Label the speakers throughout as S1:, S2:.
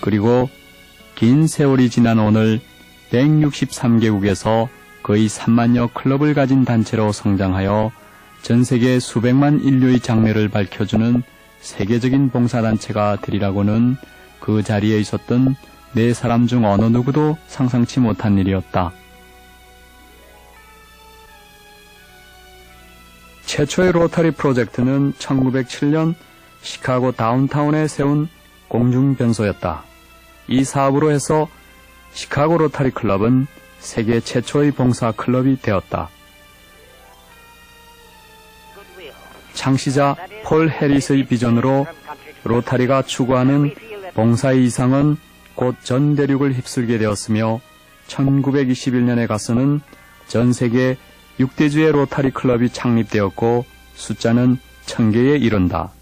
S1: 그리고 긴 세월이 지난 오늘 163개국에서 거의 3만여 클럽을 가진 단체로 성장하여 전 세계 수백만 인류의 장래를 밝혀주는 세계적인 봉사단체가 되리라고는 그 자리에 있었던 네 사람 중 어느 누구도 상상치 못한 일이었다. 최초의 로터리 프로젝트는 1907년 시카고 다운타운에 세운 공중변소였다. 이 사업으로 해서 시카고 로터리 클럽은 세계 최초의 봉사 클럽이 되었다. 창시자 폴 해리스의 비전으로 로타리가 추구하는 봉사의 이상은 곧 전 대륙을 휩쓸게 되었으며 1921년에 가서는 전 세계 6대주의 로타리 클럽이 창립되었고 숫자는 1000개에 이른다.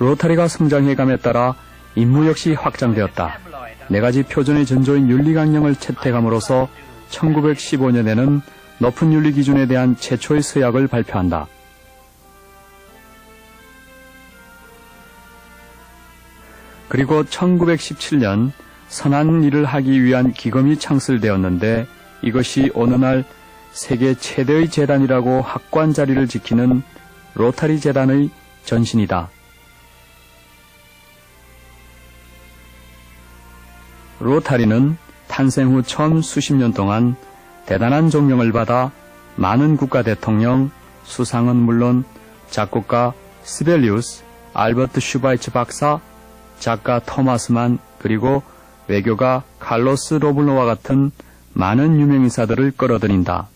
S1: 로타리가 성장해감에 따라 임무 역시 확장되었다. 네 가지 표준의 전조인 윤리강령을 채택함으로써 1915년에는 높은 윤리 기준에 대한 최초의 서약을 발표한다. 그리고 1917년 선한 일을 하기 위한 기금이 창설되었는데 이것이 어느 날 세계 최대의 재단이라고 학관 자리를 지키는 로타리 재단의 전신이다. 로타리는 탄생 후 처음 수십 년 동안 대단한 존경을 받아 많은 국가 대통령, 수상은 물론 작곡가 스벨리우스, 알버트 슈바이츠 박사, 작가 토마스만 그리고 외교가 칼로스 로블로와 같은 많은 유명인사들을 끌어들인다.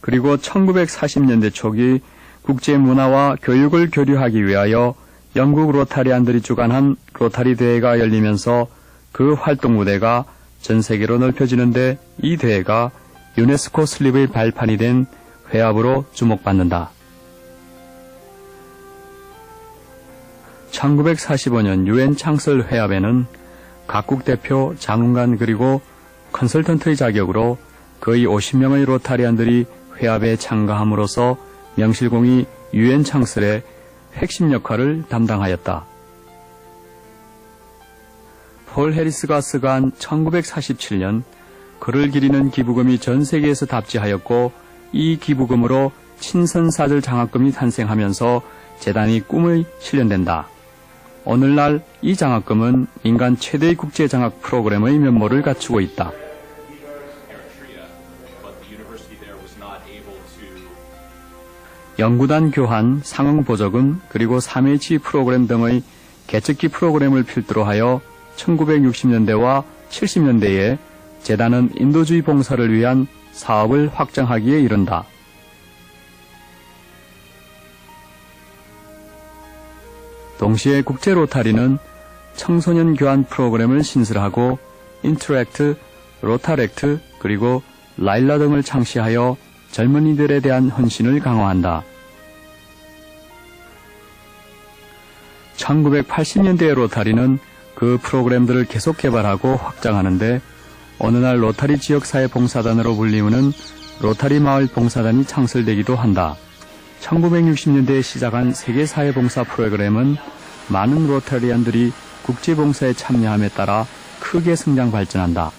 S1: 그리고 1940년대 초기 국제 문화와 교육을 교류하기 위하여 영국 로타리안들이 주관한 로타리 대회가 열리면서 그 활동 무대가 전 세계로 넓혀지는데 이 대회가 유네스코 슬립의 발판이 된 회합으로 주목받는다. 1945년 유엔 창설 회합에는 각국 대표, 장관관 그리고 컨설턴트의 자격으로 거의 50명의 로타리안들이 회합에 참가함으로써 명실공히 유엔 창설에 핵심 역할을 담당하였다. 폴 해리스가 쓰가한 1947년 그를 기리는 기부금이 전 세계에서 답지하였고 이 기부금으로 친선사들 장학금이 탄생하면서 재단이 꿈을 실현된다. 오늘날 이 장학금은 인간 최대의 국제 장학 프로그램의 면모를 갖추고 있다. 연구단 교환, 상응 보조금, 그리고 3H 프로그램 등의 개척기 프로그램을 필두로 하여 1960년대와 70년대에 재단은 인도주의 봉사를 위한 사업을 확장하기에 이른다. 동시에 국제 로타리는 청소년 교환 프로그램을 신설하고 인터랙트, 로타렉트, 그리고 라일라 등을 창시하여 젊은이들에 대한 헌신을 강화한다. 1980년대의 로타리는 그 프로그램들을 계속 개발하고 확장하는데 어느 날 로타리 지역사회 봉사단으로 불리우는 로타리 마을 봉사단이 창설되기도 한다. 1960년대에 시작한 세계사회봉사 프로그램은 많은 로타리안들이 국제봉사에 참여함에 따라 크게 성장 발전한다.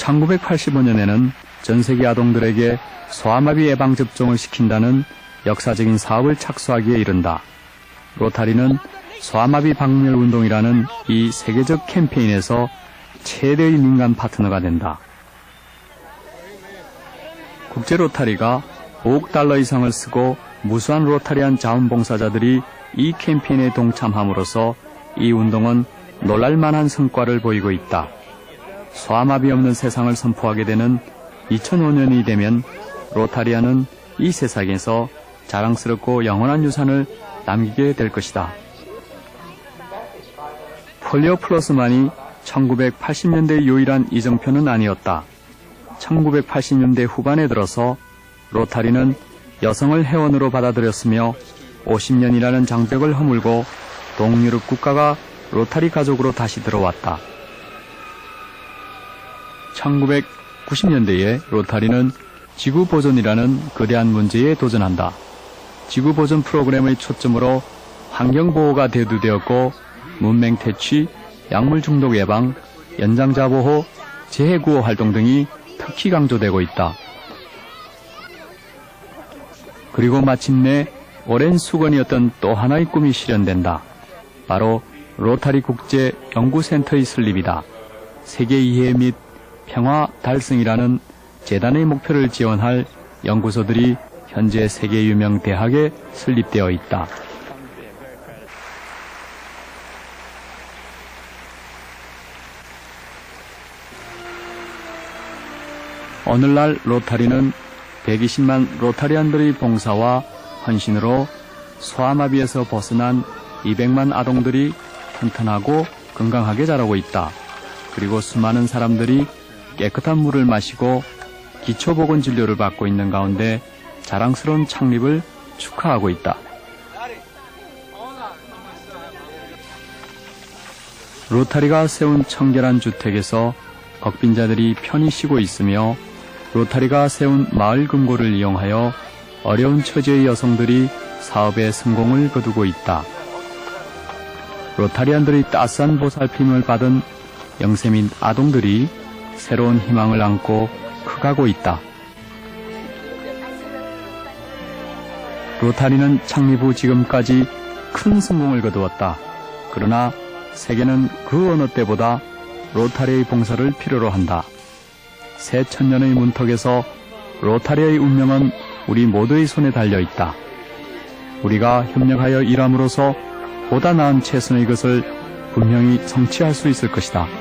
S1: 1985년에는 전 세계 아동들에게 소아마비 예방 접종을 시킨다는 역사적인 사업을 착수하기에 이른다. 로타리는 소아마비 박멸 운동이라는 이 세계적 캠페인에서 최대의 민간 파트너가 된다. 국제 로타리가 5억 달러 이상을 쓰고 무수한 로타리안 자원봉사자들이 이 캠페인에 동참함으로써 이 운동은 놀랄만한 성과를 보이고 있다. 소아마비 없는 세상을 선포하게 되는 2005년이 되면 로타리아는 이 세상에서 자랑스럽고 영원한 유산을 남기게 될 것이다. 폴리오 플러스만이 1980년대 유일한 이정표는 아니었다. 1980년대 후반에 들어서 로타리는 여성을 회원으로 받아들였으며 50년이라는 장벽을 허물고 동유럽 국가가 로타리 가족으로 다시 들어왔다. 1990년대에 로타리는 지구 보존이라는 거대한 문제에 도전한다. 지구 보존 프로그램의 초점으로 환경 보호가 대두되었고 문맹 퇴치, 약물 중독 예방, 연장자 보호, 재해 구호 활동 등이 특히 강조되고 있다. 그리고 마침내 오랜 수건이었던 또 하나의 꿈이 실현된다. 바로 로타리 국제 연구센터의 설립이다. 세계 이해 및 평화 달성이라는 재단의 목표를 지원할 연구소들이 현재 세계 유명 대학에 설립되어 있다. 오늘날 로타리는 120만 로타리안들의 봉사와 헌신으로 소아마비에서 벗어난 200만 아동들이 튼튼하고 건강하게 자라고 있다. 그리고 수많은 사람들이 깨끗한 물을 마시고 기초보건 진료를 받고 있는 가운데 자랑스러운 창립을 축하하고 있다. 로타리가 세운 청결한 주택에서 걱빈자들이 편히 쉬고 있으며 로타리가 세운 마을 금고를 이용하여 어려운 처지의 여성들이 사업의 성공을 거두고 있다. 로타리안들의 따스한 보살핌을 받은 영세 민 아동들이 새로운 희망을 안고 커가고 있다. 로타리는 창립 후 지금까지 큰 성공을 거두었다. 그러나 세계는 그 어느 때보다 로타리의 봉사를 필요로 한다. 새 천년의 문턱에서 로타리의 운명은 우리 모두의 손에 달려 있다. 우리가 협력하여 일함으로써 보다 나은 최선의 것을 분명히 성취할 수 있을 것이다.